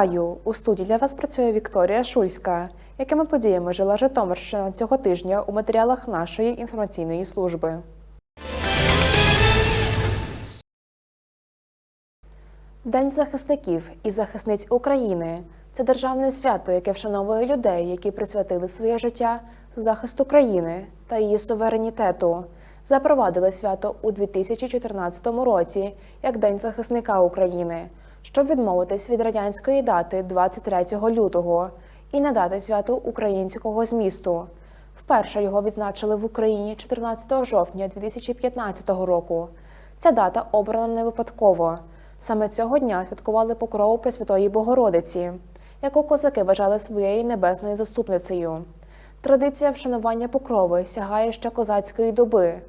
Вітаю! У студії для вас працює Вікторія Шульська. Якими подіями жила Житомирщина цього тижня у матеріалах нашої інформаційної служби? День захисників і захисниць України це державне свято, яке вшановує людей, які присвятили своє життя захисту країни та її суверенітету. Запровадили свято у 2014 році як День захисника України, щоб відмовитись від радянської дати 23 лютого і надати святу українського змісту. Вперше його відзначили в Україні 14 жовтня 2015 року. Ця дата обрана не випадково. Саме цього дня святкували покрову Пресвятої Богородиці, яку козаки вважали своєю небесною заступницею. Традиція вшанування покрови сягає ще козацької доби,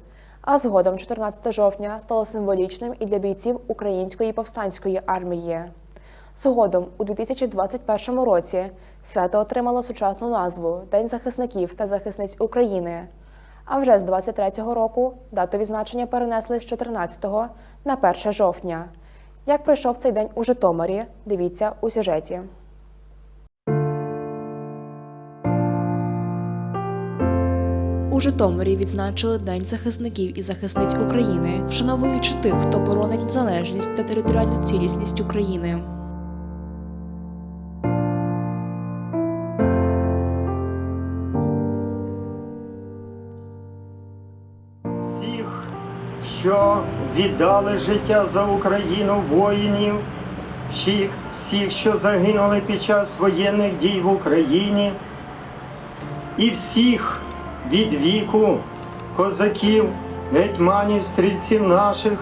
а згодом 14 жовтня стало символічним і для бійців Української повстанської армії. Згодом у 2021 році свято отримало сучасну назву День захисників та захисниць України. А вже з 23-го року дату відзначення перенесли з 14 на 1 жовтня. Як пройшов цей день у Житомирі, дивіться у сюжеті. Житомирі відзначили День захисників і захисниць України, вшановуючи тих, хто боронить незалежність та територіальну цілісність України. всіх, що віддали життя за Україну воїнів, всіх, всіх, що загинули під час воєнних дій в Україні, і всіх від віку козаків, гетьманів, стрільців наших,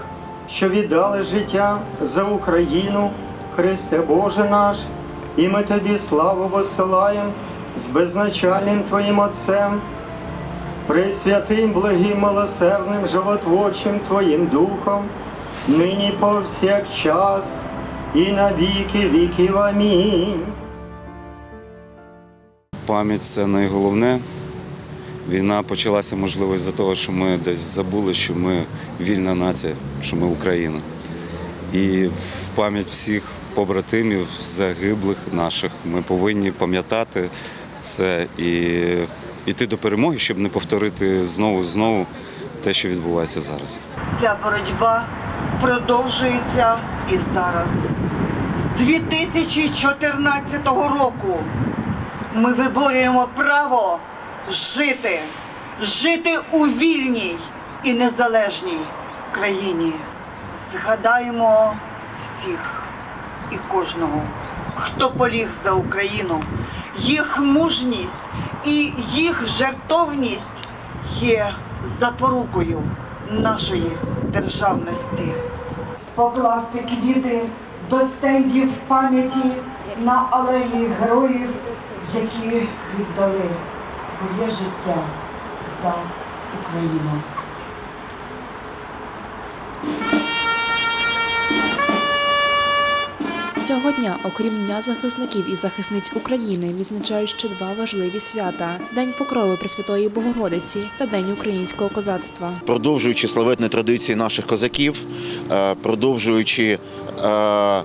що віддали життя за Україну, Христе Боже наш, і ми тобі славу посилаємо з безначальним Твоїм Отцем. Пресвятим, благим, милосердним, животворчим Твоїм Духом, нині повсякчас і на віки віків. Амінь. Пам'ять це найголовне. Війна почалася, можливо, з-за того, що ми десь забули, що ми вільна нація, що ми Україна. І в пам'ять всіх побратимів, загиблих наших, ми повинні пам'ятати це і йти до перемоги, щоб не повторити знову знову те, що відбувається зараз. Ця боротьба продовжується і зараз. З 2014 року ми виборюємо право жити, жити у вільній і незалежній країні. Згадаємо всіх і кожного, хто поліг за Україну. Їх мужність і їх жертовність є запорукою нашої державності. Покласти квіти до стендів пам'яті на алеї героїв, які віддали своє життя за Україну. Цього дня, окрім Дня захисників і захисниць України, відзначають ще два важливі свята: День Покрови Пресвятої Богородиці та День українського козацтва. продовжуючи славетні традиції наших козаків, е, продовжуючи е,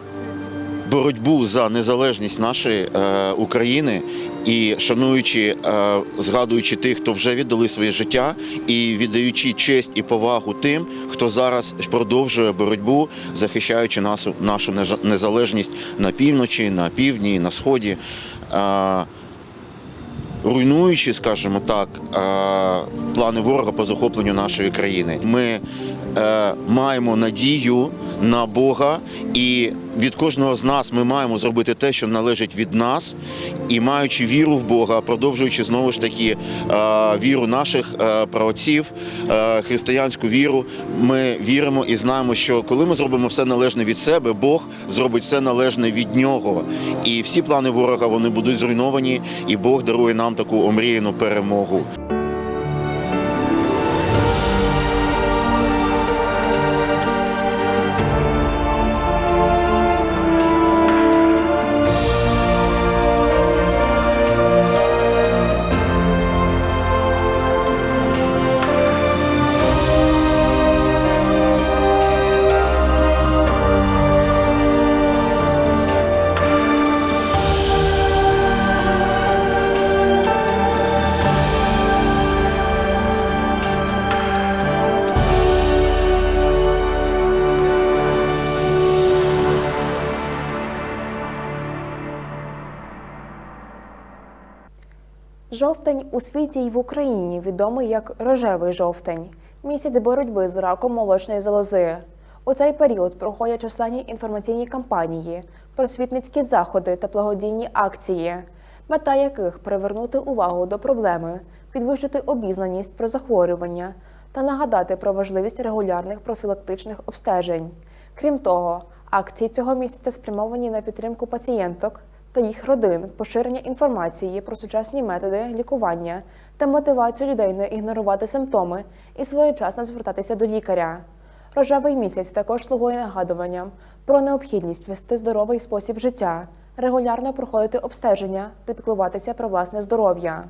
боротьбу за незалежність нашої е, України і шануючи, е, згадуючи тих, хто вже віддали своє життя, і віддаючи честь і повагу тим, хто зараз продовжує боротьбу, захищаючи нашу, нашу незалежність на півночі, на півдні, на сході. Е, руйнуючи, скажімо так, е, плани ворога по захопленню нашої країни. Ми маємо надію на Бога, і від кожного з нас ми маємо зробити те, що належить від нас, і маючи віру в Бога, продовжуючи знову ж таки е, віру наших е, праотців, е, християнську віру, ми віримо і знаємо, що коли ми зробимо все належне від себе, Бог зробить все належне від нього. І всі плани ворога вони будуть зруйновані, і Бог дарує нам таку омріяну перемогу. Жовтень у світі й в Україні відомий як рожевий жовтень, місяць боротьби з раком молочної залози. У цей період проходять численні інформаційні кампанії, просвітницькі заходи та благодійні акції, мета яких привернути увагу до проблеми, підвищити обізнаність про захворювання та нагадати про важливість регулярних профілактичних обстежень. Крім того, акції цього місяця спрямовані на підтримку пацієнток та їх родин, поширення інформації про сучасні методи лікування та мотивацію людей не ігнорувати симптоми і своєчасно звертатися до лікаря. Рожевий місяць також слугує нагадуванням про необхідність вести здоровий спосіб життя, регулярно проходити обстеження та піклуватися про власне здоров'я.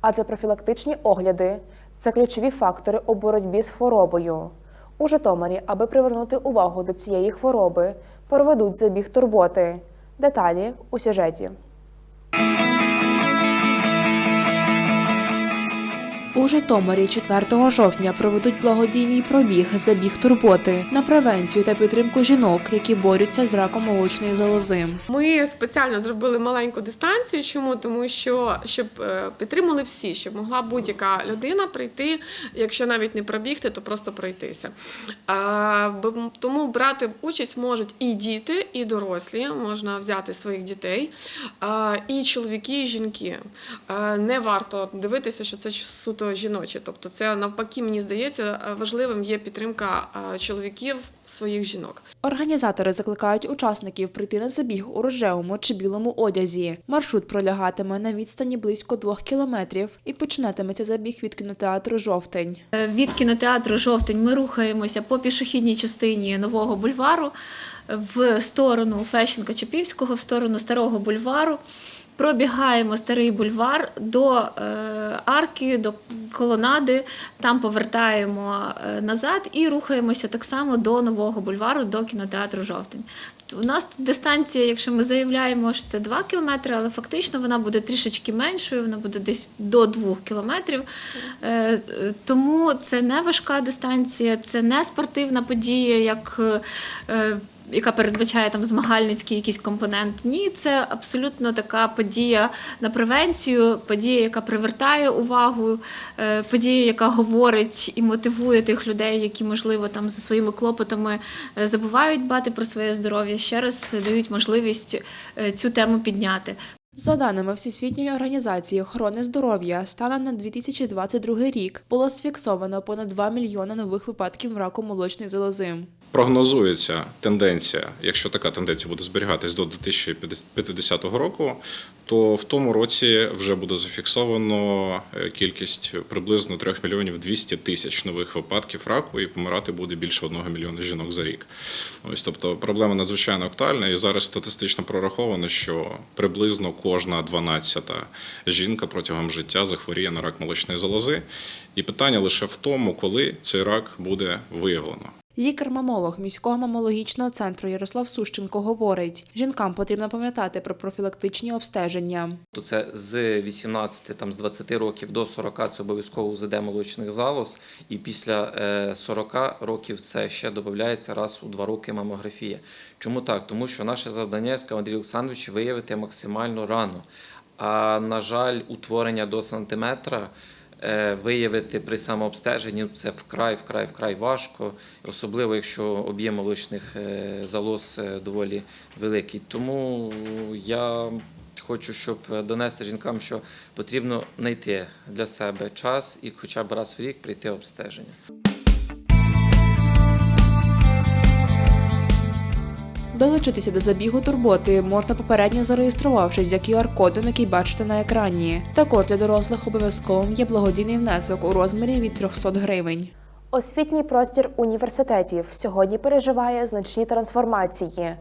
Адже профілактичні огляди це ключові фактори у боротьбі з хворобою. У Житомирі, аби привернути увагу до цієї хвороби, проведуть забіг турботи. Деталі у сюжеті. У Житомирі 4 жовтня проведуть благодійний пробіг забіг турботи на превенцію та підтримку жінок, які борються з раком молочної залози. Ми спеціально зробили маленьку дистанцію. Чому? Тому що щоб е, підтримали всі, щоб могла будь-яка людина прийти, якщо навіть не пробігти, то просто пройтися. Тому брати участь можуть і діти, і дорослі, можна взяти своїх дітей, і чоловіки, і жінки. Не варто дивитися, що це суто жіноче. Тобто, це навпаки, мені здається, важливим є підтримка чоловіків своїх жінок. Організатори закликають учасників прийти на забіг у рожевому чи білому одязі. Маршрут пролягатиме на відстані близько двох кілометрів і починатиметься забіг від кінотеатру Жовтень. Е, Від кінотеатру Жовтень ми рухаємося по пішохідній частині нового бульвару в сторону Фещенка-Чопівського, в сторону старого бульвару. Пробігаємо старий бульвар до е, арки, до колонади, там повертаємо е, назад і рухаємося так само до нового бульвару, до кінотеатру Жовтень. У нас тут дистанція, якщо ми заявляємо, що це 2 кілометри, але фактично вона буде трішечки меншою, вона буде десь до 2 кілометрів. Е, Тому це не важка дистанція, це не спортивна подія, як. Яка передбачає там змагальницький якийсь компонент. Ні, це абсолютно така подія на превенцію, подія, яка привертає увагу, е, подія, яка говорить і мотивує тих людей, які, можливо, там за своїми клопотами е, забувають дбати про своє здоров'я. Ще раз дають можливість е, цю тему підняти. За даними Всесвітньої організації охорони здоров'я, станом на 2022 рік було сфіксовано понад 2 мільйони нових випадків раку молочної залози. Прогнозується тенденція, якщо така тенденція буде зберігатись до 2050 року, то в тому році вже буде зафіксовано е, кількість приблизно 3 мільйонів 200 тисяч нових випадків раку, і помирати буде більше 1 мільйона жінок за рік. Ось тобто проблема надзвичайно актуальна, і зараз статистично прораховано, що приблизно кожна 12 жінка протягом життя захворіє на рак молочної залози. І питання лише в тому, коли цей рак буде виявлено. Лікар-мамолог міського мамологічного центру Ярослав Сущенко говорить: жінкам потрібно пам'ятати про профілактичні обстеження. то це з 18, там, з 20 років до 40 це обов'язково УЗД молочних залоз, і після е, 40 років це ще додається раз у 2 роки мамографія. Чому так? Тому що наше завдання, сказав Андрій Олександрович, виявити максимально рано. А на жаль, утворення до сантиметра е, виявити при самообстеженні ну, це вкрай, вкрай, вкрай важко, особливо якщо об'єм молочних е, залоз е, доволі великий. Тому я хочу, щоб донести жінкам, що потрібно знайти для себе час і хоча б раз в рік прийти обстеження. Долучитися до забігу турботи можна попередньо зареєструвавшись за QR-кодом, який бачите на екрані. Також для дорослих обов'язковим є благодійний внесок у розмірі від 300 гривень. Освітній простір університетів сьогодні переживає значні трансформації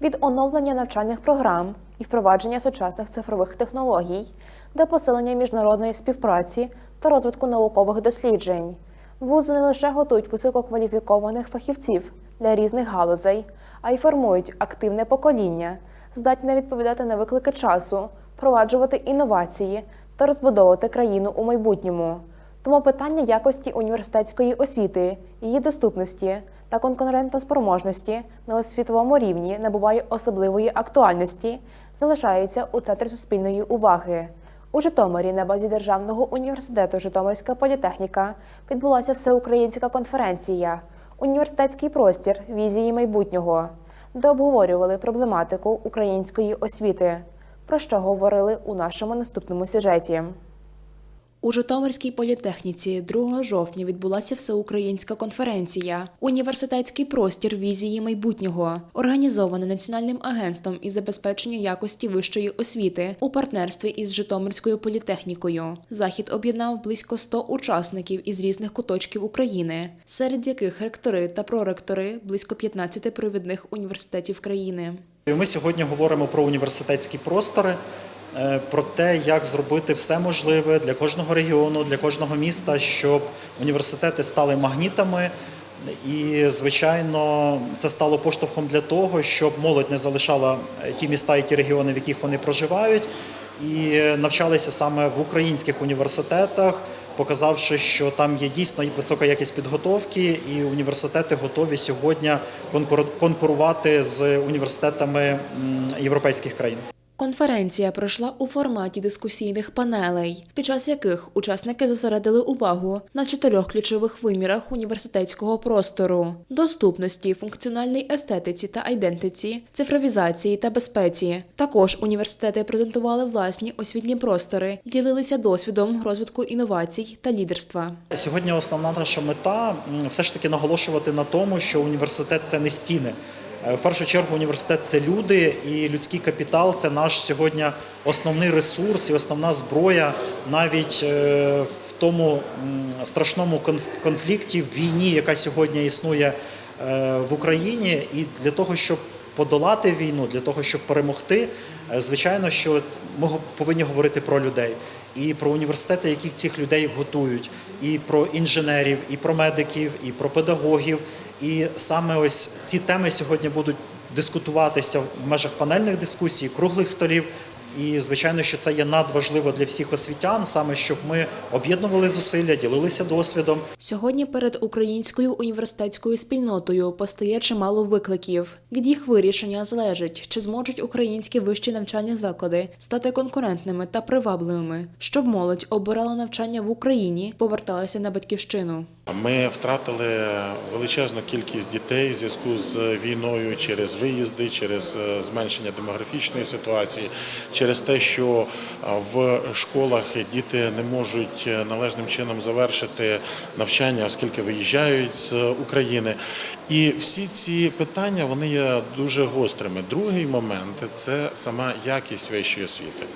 від оновлення навчальних програм і впровадження сучасних цифрових технологій до посилення міжнародної співпраці та розвитку наукових досліджень. Вузи не лише готують висококваліфікованих фахівців для різних галузей, а й формують активне покоління, здатне відповідати на виклики часу, впроваджувати інновації та розбудовувати країну у майбутньому. Тому питання якості університетської освіти, її доступності та конкурентоспроможності на освітовому рівні набуває особливої актуальності, залишається у центрі суспільної уваги. У Житомирі на базі Державного університету Житомирська політехніка відбулася всеукраїнська конференція Університетський простір візії майбутнього, де обговорювали проблематику української освіти, про що говорили у нашому наступному сюжеті. У Житомирській політехніці 2 жовтня відбулася всеукраїнська конференція Університетський простір візії майбутнього, організована Національним агентством із забезпечення якості вищої освіти у партнерстві із Житомирською політехнікою. Захід об'єднав близько 100 учасників із різних куточків України, серед яких ректори та проректори близько 15 провідних університетів країни. Ми сьогодні говоримо про університетські простори, про те, як зробити все можливе для кожного регіону, для кожного міста, щоб університети стали магнітами. І, звичайно, це стало поштовхом для того, щоб молодь не залишала е, ті міста і ті регіони, в яких вони проживають, і навчалися саме в українських університетах, показавши, що там є дійсно висока якість підготовки, і університети готові сьогодні конкур- конкурувати з університетами європейських країн. Конференція пройшла у форматі дискусійних панелей, під час яких учасники зосередили увагу на чотирьох ключових вимірах університетського простору: доступності, функціональній естетиці та айдентиці, цифровізації та безпеці. Також університети презентували власні освітні простори, ділилися досвідом розвитку інновацій та лідерства. Сьогодні основна наша мета все ж таки наголошувати на тому, що університет це не стіни. Е, В першу чергу університет це люди, і людський капітал це наш сьогодні основний ресурс і основна зброя навіть е, в тому страшному конф- конфлікті, в війні, яка сьогодні існує е, в Україні, і для того, щоб подолати війну, для того, щоб перемогти, звичайно, що ми повинні говорити про людей і про університети, які цих людей готують, і про інженерів, і про медиків, і про педагогів. І саме ось ці теми сьогодні будуть дискутуватися в межах панельних дискусій, круглих столів. І звичайно, що це є надважливо для всіх освітян, саме щоб ми об'єднували зусилля, ділилися досвідом. Сьогодні перед українською університетською спільнотою постає чимало викликів. Від їх вирішення залежить, чи зможуть українські вищі навчальні заклади стати конкурентними та привабливими, щоб молодь обирала навчання в Україні, поверталася на батьківщину. Ми втратили величезну кількість дітей в зв'язку з війною через виїзди, через е, зменшення демографічної ситуації, через те, що е, в школах діти не можуть е, належним чином завершити навчання, оскільки виїжджають з України. І всі ці питання вони є дуже гострими. Другий момент це сама якість вищої освіти.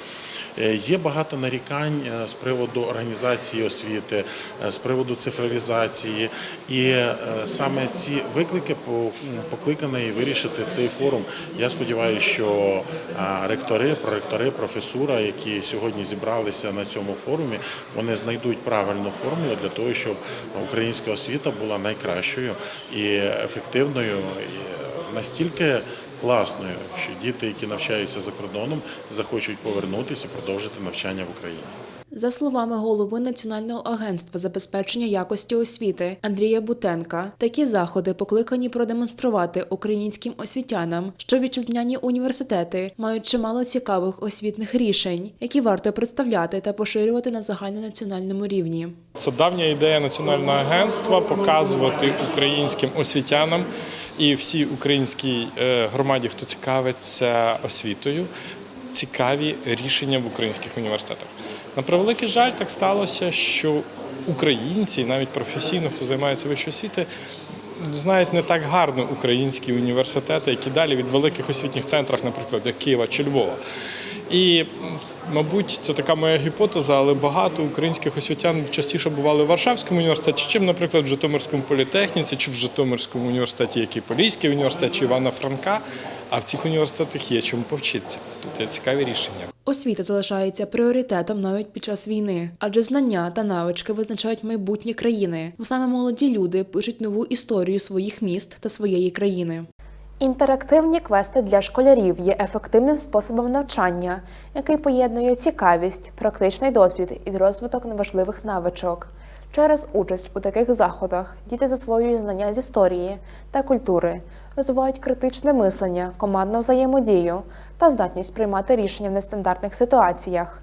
Е, Є багато нарікань е, з приводу організації освіти, е, з приводу цифровізації, і саме ці виклики по- м, покликані вирішити цей форум. Я сподіваюся, що ректори, проректори, професура, які сьогодні зібралися на цьому форумі, вони знайдуть правильну формулу для того, щоб українська освіта була найкращою і ефективною. і Настільки класною, що діти, які навчаються за кордоном, захочуть повернутися продовжити навчання в Україні. За словами голови Національного агентства забезпечення якості освіти Андрія Бутенка, такі заходи покликані продемонструвати українським освітянам, що вітчизняні університети мають чимало цікавих освітних рішень, які варто представляти та поширювати на загальнонаціональному рівні. Це давня ідея національного агентства показувати українським освітянам і всій українській е, громаді, хто цікавиться освітою, цікаві рішення в українських університетах. На превеликий жаль, так сталося, що українці, навіть професійно, хто займається вищою освітою, знають не так гарно українські університети, які далі від великих освітніх центрах, наприклад, як Києва чи Львова. І, мабуть, це така моя гіпотеза, але багато українських освітян частіше бували в Варшавському університеті, чим, наприклад, в Житомирському політехніці, чи в Житомирському університеті, як і Поліський університет, чи Івана Франка. А в цих університетах є чому повчитися. Тут є цікаві рішення. Освіта залишається пріоритетом навіть під час війни, адже знання та навички визначають майбутнє країни, саме молоді люди пишуть нову історію своїх міст та своєї країни. Інтерактивні квести для школярів є ефективним способом навчання, який поєднує цікавість, практичний досвід і розвиток неважливих навичок. Через участь у таких заходах діти засвоюють знання з історії та культури, розвивають критичне мислення, командну взаємодію та здатність приймати рішення в нестандартних ситуаціях.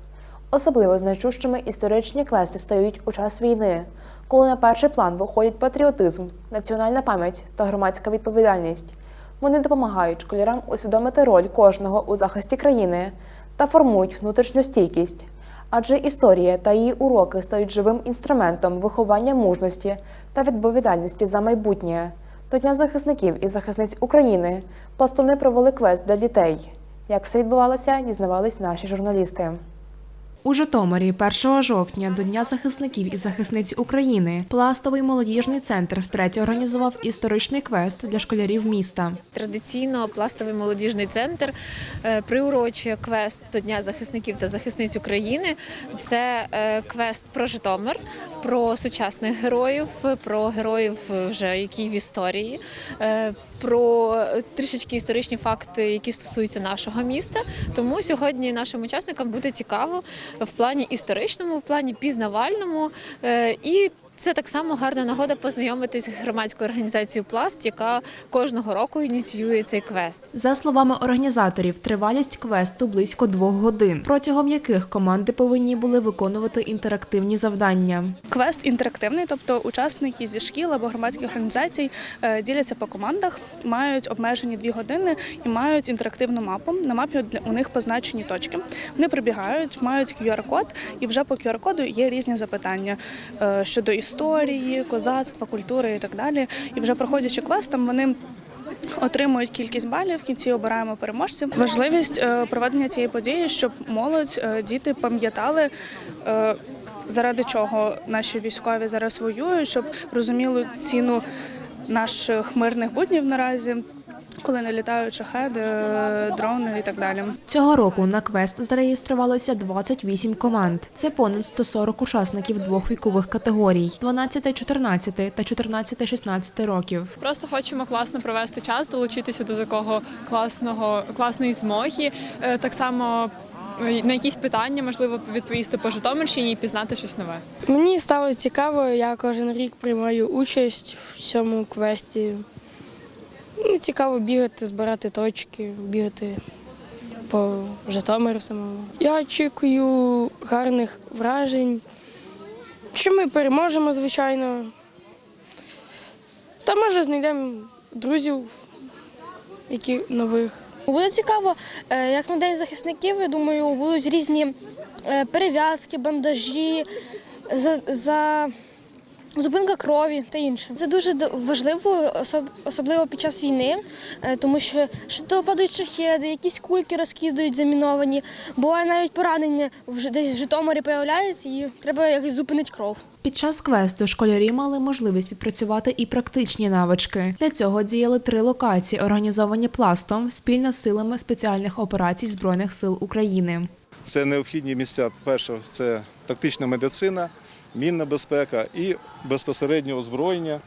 Особливо значущими історичні квести стають у час війни, коли на перший план виходять патріотизм, національна пам'ять та громадська відповідальність. Вони допомагають школярам усвідомити роль кожного у захисті країни та формують внутрішню стійкість. Адже історія та її уроки стають живим інструментом виховання мужності та відповідальності за майбутнє. До Дня захисників і захисниць України пластуни провели квест для дітей. Як все відбувалося, дізнавались наші журналісти. У Житомирі 1 жовтня до Дня захисників і захисниць України пластовий молодіжний центр втретє організував історичний квест для школярів міста. Традиційно пластовий молодіжний центр е, приурочує квест до Дня захисників та захисниць України. Це е, квест про Житомир, про сучасних героїв, про героїв вже які в історії, е, про трішечки історичні факти, які стосуються нашого міста. Тому сьогодні нашим учасникам буде цікаво в плані історичному, в плані пізнавальному е, і. Це так само гарна нагода познайомитись з громадською організацією Пласт, яка кожного року ініціює цей квест. За словами організаторів, тривалість квесту близько двох годин, протягом яких команди повинні були виконувати інтерактивні завдання. Квест інтерактивний, тобто учасники зі шкіл або громадських організацій е, діляться по командах, мають обмежені дві години і мають інтерактивну мапу. На мапі для- у них позначені точки. Вони прибігають, мають QR-код, і вже по QR-коду є різні запитання е, щодо історії, козацтва, культури і так далі. І вже проходячи квестом, вони отримують кількість балів. В кінці обираємо переможців. Важливість е, проведення цієї події, щоб молодь, е, діти пам'ятали. е, Заради чого наші військові зараз воюють, щоб розуміли ціну наших мирних буднів наразі, коли не літають шахеди, е, дрони і так далі. Цього року на квест зареєструвалося 28 команд. Це понад 140 учасників двох вікових категорій: 12-14 та 14-16 років. Просто хочемо класно провести час, долучитися до такого класного класної змоги. Е, Так само е, на якісь питання можливо відповісти по Житомирщині і пізнати щось нове. Мені стало цікаво, я кожен рік приймаю участь в цьому квесті. Ну, цікаво бігати, збирати точки, бігати по Житомиру самому. Я очікую гарних вражень, що ми переможемо, звичайно. Та може знайдемо друзів, які нових. Буде цікаво, е, як на День захисників, я думаю, будуть різні е, перев'язки, бандажі, за, за зупинка крові та інше. Це дуже важливо, особ- особливо під час війни, е, тому що то падають шахеди, якісь кульки розкидають заміновані. Буває навіть поранення десь в Житомирі появляється і треба якось зупинити кров. Під час квесту школярі мали можливість відпрацювати і практичні навички. Для цього діяли три локації, організовані пластом спільно з силами спеціальних операцій Збройних сил України. Це необхідні місця. Перше, це тактична медицина, мінна безпека і безпосередньо озброєння,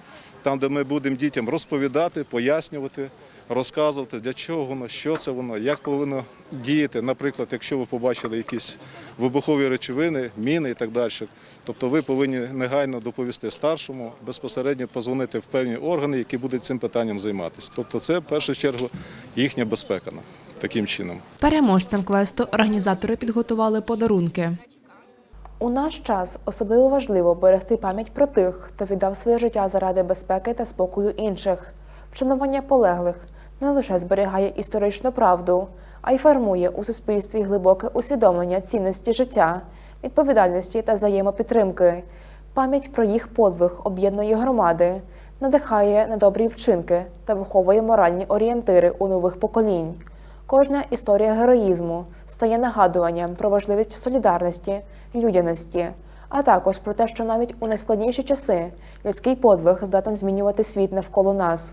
там, де ми будемо дітям розповідати, пояснювати, розказувати, для чого воно, що це воно, як повинно діяти. Наприклад, якщо ви побачили якісь вибухові речовини, міни і так далі. Тобто ви повинні негайно доповісти старшому, безпосередньо позвонити в певні органи, які будуть цим питанням займатися. Тобто, це в першу чергу їхня безпека таким чином. Переможцям квесту організатори підготували подарунки. У наш час особливо важливо берегти пам'ять про тих, хто віддав своє життя заради безпеки та спокою інших. Вшанування полеглих не лише зберігає історичну правду, а й формує у суспільстві глибоке усвідомлення цінності життя, відповідальності та взаємопідтримки. Пам'ять про їх подвиг об'єднує громади, надихає на добрі вчинки та виховує моральні орієнтири у нових поколінь. Кожна історія героїзму стає нагадуванням про важливість солідарності, людяності, а також про те, що навіть у найскладніші часи людський подвиг здатен змінювати світ навколо нас.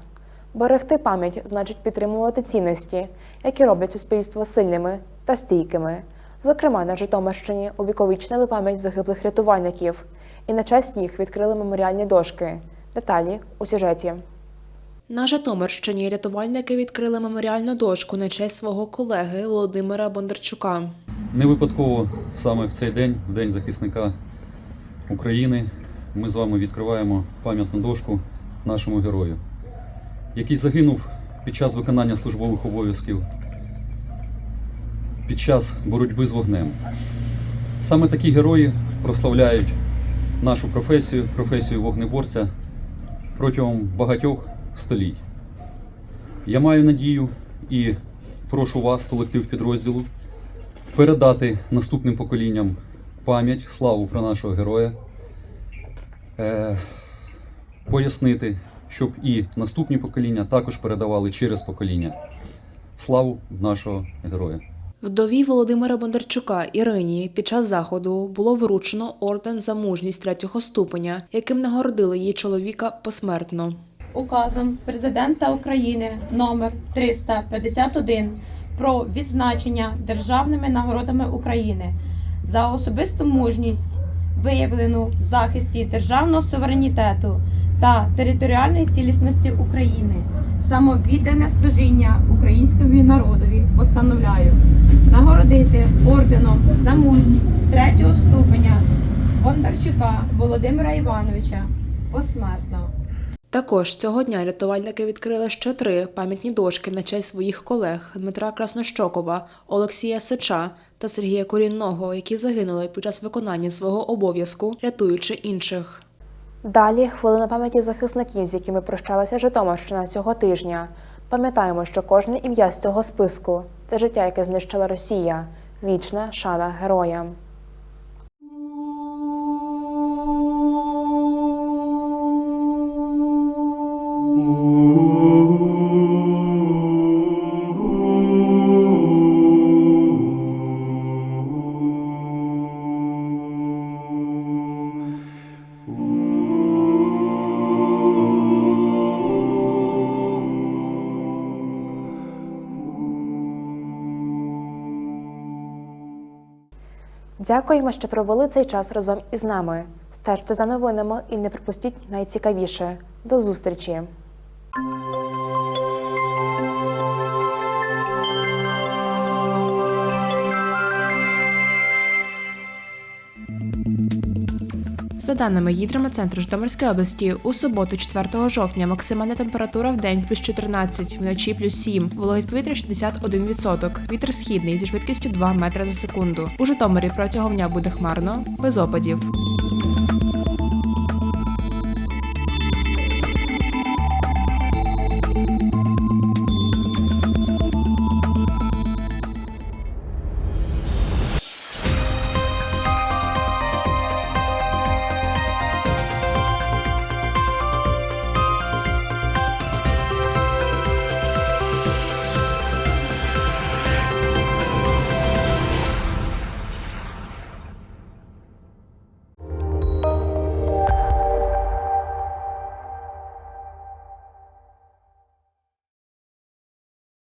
Берегти пам'ять значить підтримувати цінності, які роблять суспільство сильними та стійкими. Зокрема, на Житомирщині увіковічнили пам'ять загиблих рятувальників і на честь їх відкрили меморіальні дошки. Деталі у сюжеті. На Житомирщині рятувальники відкрили меморіальну дошку на честь свого колеги Володимира Бондарчука. Не випадково саме в цей день, в День захисника України, ми з вами відкриваємо пам'ятну дошку нашому герою, який загинув під час виконання службових обов'язків, під час боротьби з вогнем. Саме такі герої прославляють нашу професію, професію вогнеборця протягом багатьох століть. Я маю надію і прошу вас, колектив підрозділу, передати наступним поколінням пам'ять, славу про нашого героя, е, пояснити, щоб і наступні покоління також передавали через покоління славу нашого героя. Вдові Володимира Бондарчука Ірині під час заходу було вручено орден за мужність третього ступеня, яким нагородили її чоловіка посмертно. Указом президента України номер 351 про відзначення державними нагородами України за особисту мужність, виявлену в захисті державного суверенітету та територіальної цілісності України, самовіддане служіння українському народові постановляю нагородити орденом за мужність третього ступеня Бондарчука Володимира Івановича посмертно. Також цього дня рятувальники відкрили ще три пам'ятні дошки на честь своїх колег Дмитра Краснощокова, Олексія Сича та Сергія Корінного, які загинули під час виконання свого обов'язку, рятуючи інших. Далі хвилина пам'яті захисників, з якими прощалася Житомирщина цього тижня. Пам'ятаємо, що кожне ім'я з цього списку це життя, яке знищила Росія. Вічна шана героям. Дякуємо, що провели цей час разом із нами. Стежте за новинами і не пропустіть найцікавіше. До зустрічі! Даними гідрометцентру Житомирської області, у суботу, 4 жовтня, максимальна температура в день плюс 14, вночі плюс 7, вологість повітря 61%, вітер східний зі швидкістю 2 метри за секунду. У Житомирі протягом дня буде хмарно, без опадів.